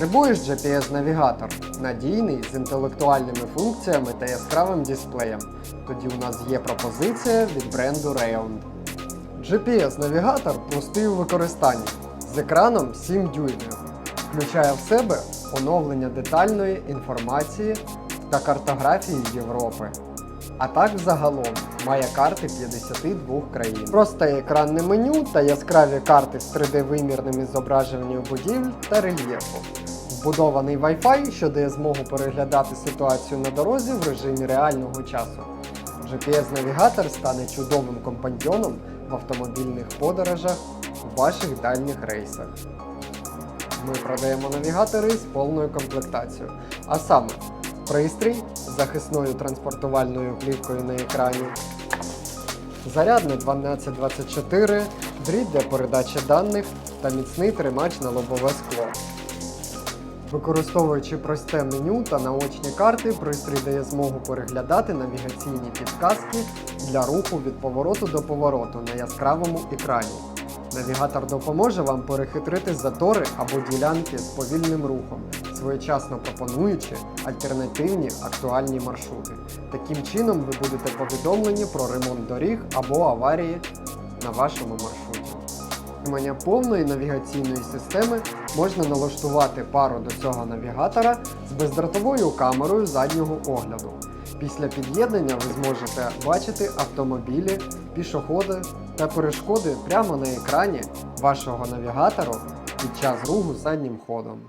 Потребуєш GPS-навігатор, надійний з інтелектуальними функціями та яскравим дисплеєм. Тоді у нас є пропозиція від бренду Rayon. GPS-навігатор простий у використанні з екраном 7 дюймів. Включає в себе оновлення детальної інформації та картографії Європи. А так взагалом має карти 52 країн. Просте екранне меню та яскраві карти з 3D-вимірними зображенням будівель та рельєфу. Вбудований Wi-Fi, що дає змогу переглядати ситуацію на дорозі в режимі реального часу. GPS-навігатор стане чудовим компаньйоном в автомобільних подорожах у ваших дальніх рейсах. Ми продаємо навігатори з повною комплектацією, а саме пристрій з захисною транспортувальною плівкою на екрані, зарядне 1224, дріт для передачі даних та міцний тримач на лобове скло. Використовуючи просте меню та наочні карти, пристрій дає змогу переглядати навігаційні підказки для руху від повороту до повороту на яскравому екрані. Навігатор допоможе вам перехитрити затори або ділянки з повільним рухом, своєчасно пропонуючи альтернативні актуальні маршрути. Таким чином ви будете повідомлені про ремонт доріг або аварії на вашому маршруті. Отримання повної навігаційної системи можна налаштувати пару до цього навігатора з бездротовою камерою заднього огляду. Після під'єднання ви зможете бачити автомобілі, пішоходи та перешкоди прямо на екрані вашого навігатору під час руху заднім ходом.